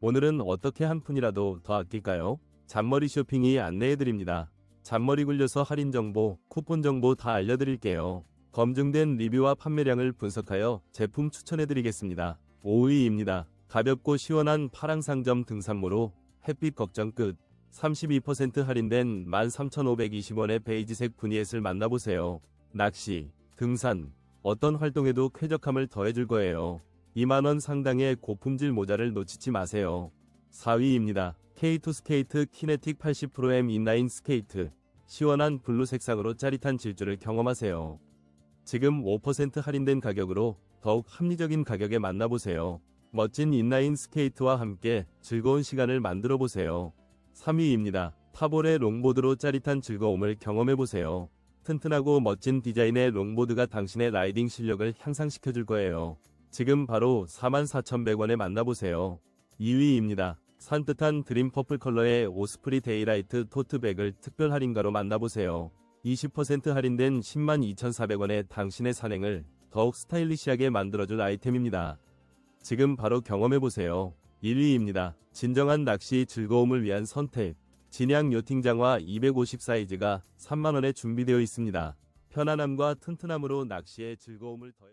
오늘은 어떻게 한 푼이라도 더 아낄까요? 잔머리 쇼핑이 안내해드립니다. 잔머리 굴려서 할인 정보, 쿠폰 정보 다 알려드릴게요. 검증된 리뷰와 판매량을 분석하여 제품 추천해드리겠습니다. 5위입니다. 가볍고 시원한 파랑상점 등산모로 햇빛 걱정 끝. 32% 할인된 13,520원의 베이지색 부니엣을 만나보세요. 낚시, 등산, 어떤 활동에도 쾌적함을 더해줄 거예요. 2만원 상당의 고품질 모자를 놓치지 마세요. 4위입니다. K2 스케이트 키네틱 80%M 인라인 스케이트. 시원한 블루 색상으로 짜릿한 질주를 경험하세요. 지금 5% 할인된 가격으로 더욱 합리적인 가격에 만나보세요. 멋진 인라인 스케이트와 함께 즐거운 시간을 만들어 보세요. 3위입니다. 타볼의 롱보드로 짜릿한 즐거움을 경험해 보세요. 튼튼하고 멋진 디자인의 롱보드가 당신의 라이딩 실력을 향상시켜 줄 거예요. 지금 바로 44,100원에 만나보세요. 2위입니다. 산뜻한 드림 퍼플 컬러의 오스프리 데이라이트 토트백을 특별 할인가로 만나보세요. 20% 할인된 102,400원에 당신의 산행을 더욱 스타일리시하게 만들어줄 아이템입니다. 지금 바로 경험해보세요. 1위입니다. 진정한 낚시 즐거움을 위한 선택. 진양 요팅 장화 250 사이즈가 3만원에 준비되어 있습니다. 편안함과 튼튼함으로 낚시의 즐거움을 더해